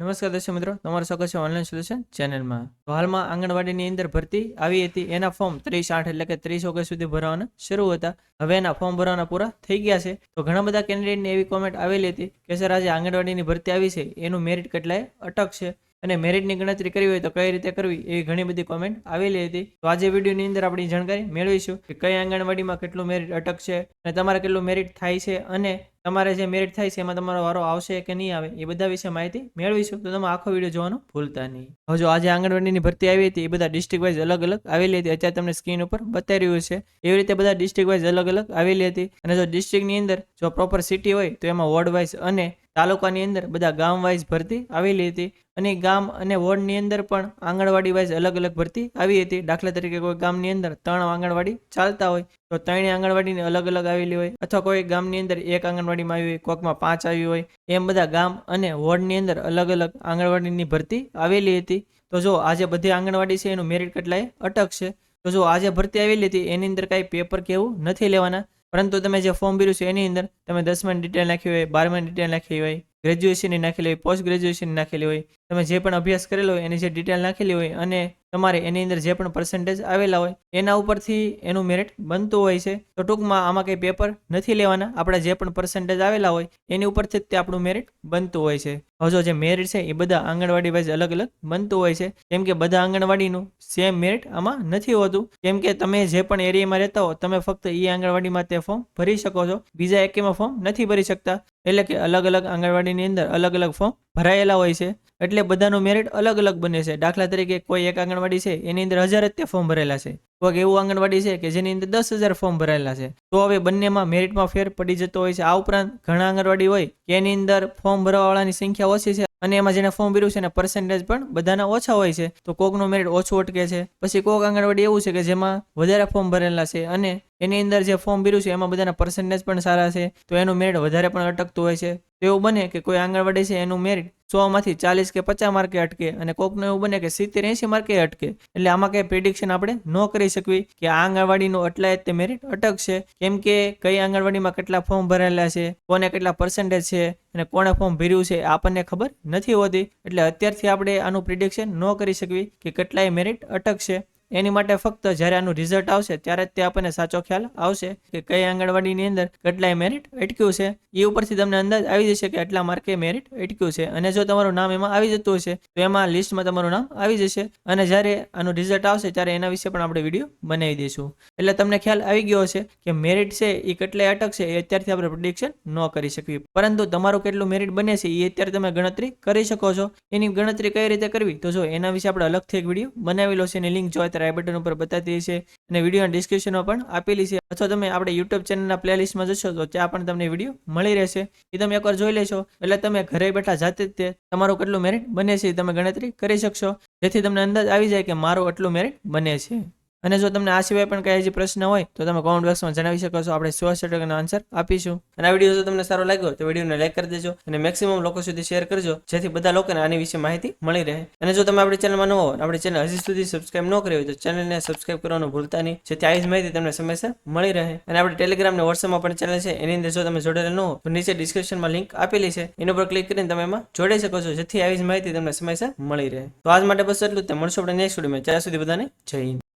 નમસ્કાર દર્શક મિત્રો, તમારું સ્વાગત છે ઓનલાઈન સોલ્યુશન ચેનલમાં હાલમાં આંગણવાડીની અંદર ભરતી આવી હતી. એના ફોર્મ ત્રીસ આઠ એટલે કે ત્રીસ ઓગસ્ટ સુધી ભરવાના શરૂ હતા. હવે એના ફોર્મ ભરવાના પૂરા થઈ ગયા છે. તો ઘણા બધા કેન્ડિડેટની એવી કોમેન્ટ આવેલી હતી કે, સર, આજે આંગણવાડીની ભરતી આવી છે. એનું મેરિટ કેટલાય અટક છે? અને મેરિટની ગણતરી કરવી હોય તો કઈ રીતે કરવી? એવી ઘણી બધી કોમેન્ટ આવેલી હતી. તો આજે વિડીયોની અંદર આપણી જાણકારી મેળવીશું કે કઈ આંગણવાડીમાં કેટલું મેરિટ અટક છે અને તમારે કેટલું મેરિટ થાય છે અને તમારે જે મેરિટ થાય છે, એમાં તમારો વારો આવશે કે નહીં આવે, એ બધા વિશે માહિતી મેળવીશું. તો તમે આખો વીડિયો જોવાનું ભૂલતા નહીં. હવે જો આજે આંગણવાડીની ભરતી આવી હતી, એ બધા ડિસ્ટ્રિક્ટ વાઇઝ અલગ અલગ આવેલી હતી. અત્યારે તમને સ્ક્રીન ઉપર બતાવી રહ્યું છે. એવી રીતે બધા ડિસ્ટ્રિક્ટ વાઇઝ અલગ અલગ આવેલી હતી. અને જો ડિસ્ટ્રિક્ટની અંદર જો પ્રોપર સિટી હોય, તો એમાં વોર્ડ વાઇઝ અને તાલુકાની અંદર બધા ગામ વાઇઝ ભરતી આવેલી હતી અને ગામ અને વોર્ડની અંદર પણ આંગણવાડી વાઇઝ અલગ અલગ ભરતી આવી હતી. દાખલા તરીકે કોઈ ગામની અંદર ત્રણ આંગણવાડી ચાલતા હોય, તો ત્રણેય આંગણવાડીની અલગ અલગ આવેલી હોય અથવા કોઈ ગામની અંદર એક આંગણવાડીમાં આવી હોય, કોકમાં પાંચ આવી હોય, એમ બધા ગામ અને વોર્ડની અંદર અલગ અલગ આંગણવાડીની ભરતી આવેલી હતી. તો જો આજે બધી આંગણવાડી છે એનું મેરિટ કેટલાય અટક છે? તો જો આજે ભરતી આવેલી હતી, એની અંદર કાંઈ પેપર કેવું નથી લેવાના. પરંતુ તમે જે ફોર્મ ભર્યું છે એની અંદર તમે દસમાની ડિટેલ નાખી હોય બારમાની ડિટેલ નાખી હોય ગ્રેજ્યુએશનની નાખેલી હોય પોસ્ટ ગ્રેજ્યુએશનની નાખેલી હોય, તમે જે પણ અભ્યાસ કરેલો હોય એની જે ડિટેલ નાખેલી હોય અને તમારે એની અંદર જે પણ પર્સન્ટેજ આવેલા હોય, એના ઉપરથી એનું મેરિટ બનતું હોય છે. તો ટૂંકમાં આમાં કંઈ પેપર નથી લેવાના. આપણા જે પણ પર્સન્ટેજ આવેલા હોય, એની ઉપરથી જ તે આપણું મેરિટ બનતું હોય છે. હજો જે મેરિટ છે, એ બધા આંગણવાડી વાઇઝ અલગ અલગ બનતું હોય છે. કેમ કે બધા આંગણવાડીનું સેમ મેરિટ આમાં નથી હોતું. કેમ કે તમે જે પણ એરિયામાં રહેતા હો, તમે ફક્ત એ આંગણવાડીમાં તે ફોર્મ ભરી શકો છો. બીજા એકેમાં ફોર્મ નથી ભરી શકતા. એટલે કે અલગ અલગ આંગણવાડીની અંદર અલગ અલગ ફોર્મ ભરાયેલા હોય છે. એટલે બધાનું મેરિટ અલગ અલગ બને છે. દાખલા તરીકે કોઈ એક આંગણવાડી છે, એની અંદર હજાર જ તે ફોર્મ ભરેલા છે. કોઈક એવું આંગણવાડી છે કે જેની અંદર દસ હજાર ફોર્મ ભરેલા છે. તો હવે બંનેમાં મેરિટમાં ફેર પડી જતો હોય છે. આ ઉપરાંત ઘણા આંગણવાડી હોય કે એની અંદર ફોર્મ ભરવાવાળાની સંખ્યા ઓછી છે અને એમાં જેને ફોર્મ ભર્યું છે એના પર્સન્ટેજ પણ બધાના ઓછા હોય છે. તો કોકનું મેરિટ ઓછું અટકે છે. પછી કોક આંગણવાડી એવું છે કે જેમાં વધારે ફોર્મ ભરેલા છે અને એની અંદર જે ફોર્મ ભર્યું છે એમાં બધાના પર્સન્ટેજ પણ સારા છે. તો એનું મેરિટ વધારે પણ અટકતું હોય છે. તો એવું બને કે કોઈ આંગણવાડી છે, એનું મેરિટ સો માંથી ચાલીસ કે પચાસ માર્કે અટકે અને કોકનું એવું બને કે સિત્તેર એંસી માર્કે અટકે, એટલે આમાં કઈ પ્રિડિક્શન આપણે ન કરી શકવી કે આ આંગણવાડીનું એટલા જ તે મેરિટ અટકશે કેમ કે કઈ આંગણવાડીમાં કેટલા ફોર્મ ભરેલા છે, કોને કેટલા પર્સન્ટેજ છે અને કોણે ફોર્મ ભર્યું છે આપણને ખબર નથી હોતી. એટલે અત્યારથી આપણે આનું પ્રિડિક્શન ન કરી શકવી કે કેટલાય મેરિટ અટકશે. એની માટે ફક્ત જ્યારે આનું રિઝલ્ટ આવશે, ત્યારે જ તે આપણને સાચો ખ્યાલ આવશે કે કઈ આંગણવાડીની અંદર કેટલાય મેરિટ અટક્યું છે. એ ઉપરથી તમને અંદાજ આવી જશે કે આટલા માર્કે મેરિટ અટક્યું છે. અને જો તમારું નામ એમાં આવી જતું હશે, તો એમાં લિસ્ટમાં તમારું નામ આવી જશે. અને જ્યારે આનું રિઝલ્ટ આવશે, ત્યારે એના વિશે પણ આપણે વીડિયો બનાવી દઈશું. એટલે તમને ખ્યાલ આવી ગયો હશે કે મેરિટ છે એ કેટલાય અટકશે એ અત્યારથી આપણે પ્રિડિક્શન ન કરી શકીએ. પરંતુ તમારું કેટલું મેરિટ બને છે એ અત્યારે તમે ગણતરી કરી શકો છો. એની ગણતરી કઈ રીતે કરવી? તો જો એના વિશે આપણે અલગથી એક વીડિયો બનાવેલો છે, એની લિંક જો અત્યારે આઈ બટન ઉપર બતાવી છે અને વિડીયોના ડિસ્ક્રિપ્શનમાં પણ આપેલી છે. અથવા તમે આપણે યુટ્યુબ ચેનલના પ્લેલિસ્ટમાં જશો તો ત્યાં પણ તમને વીડિયો મળી રહેશે. એ તમે એકવાર જોઈ લેશો. એટલે તમે ઘરે બેઠા જાતે જ તે તમારું કેટલું મેરિટ બને છે તમે ગણતરી કરી શકશો. જેથી તમને અંદાજ આવી જાય કે મારું આટલું મેરિટ બને છે. અને જો તમને આ સિવાય પણ કઈ હજી પ્રશ્ન હોય, તો તમે કોમેન્ટ બોક્સમાં જણાવી શકો છો. આપણે સો ટકાનો આન્સર આપીશું. અને આ વીડિયો જો તમને સારો લાગ્યો તો વિડીયોને લાઈક કરી દેજો અને મેક્સિમમ લોકો સુધી શેર કરજો, જેથી બધા લોકોને આની વિશે માહિતી મળી રહે. અને જો તમે આપણી ચેનલમાં ન હો, આપણી ચેનલ હજી સુધી સબસ્ક્રાઇબ ન કરી હોય, તો ચેનલને સબસ્ક્રાઇબ કરવાનું ભૂલતા નહીં, જેથી આવી જ માહિતી તમને સમયસર મળી રહે. અને આપણે ટેલિગ્રામ ને વોટ્સએપમાં પણ ચેનલ છે, એની અંદર જો તમે જોડેલા ન હો, તો નીચે ડિસ્ક્રિપ્શનમાં લિંક આપેલી છે. એના પર ક્લિક કરીને તમે એમાં જોડાઈ શકો છો, જેથી આવી જ માહિતી તમને સમયસર મળી રહે. તો આજ માટે બસ એટલું જ. મળશું આપણે નેક્સ્ટ વિડીયોમાં ત્યાં સુધી બધાને જય